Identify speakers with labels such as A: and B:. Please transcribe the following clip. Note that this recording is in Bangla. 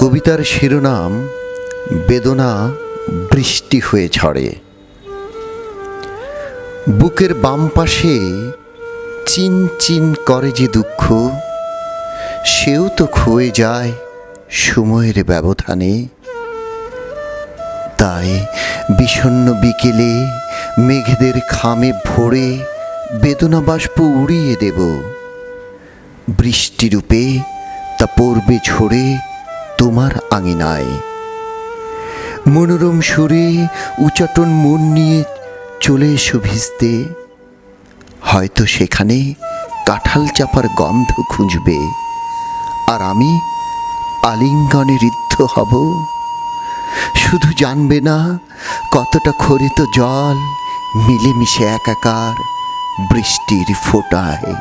A: কবিতার শিরোনাম, বেদনা বৃষ্টি হয়ে ঝরে। বুকের বাম পাশে চিন চিন করে যে দুঃখ, সেও তো ক্ষয়ে যায় সময়ের ব্যবধানে। তাই বিষণ্ণ বিকেলে মেঘেদের খামে ভরে বেদনা বাষ্প উড়িয়ে দেব। বৃষ্টিরূপে তা পড়বে ঝরে তোমার আঙিনায়। মনোরম সুরে উচাটন মন নিয়ে চলে এসো ভিজতে। হয়তো সেখানে কাঁঠাল চাপার গন্ধ খুঁজবে। আর আমি আলিঙ্গনে ঋদ্ধ হব। শুধু জানবে না কতটা খরিত জল মিলেমিশে একাকার বৃষ্টির ফোটায়।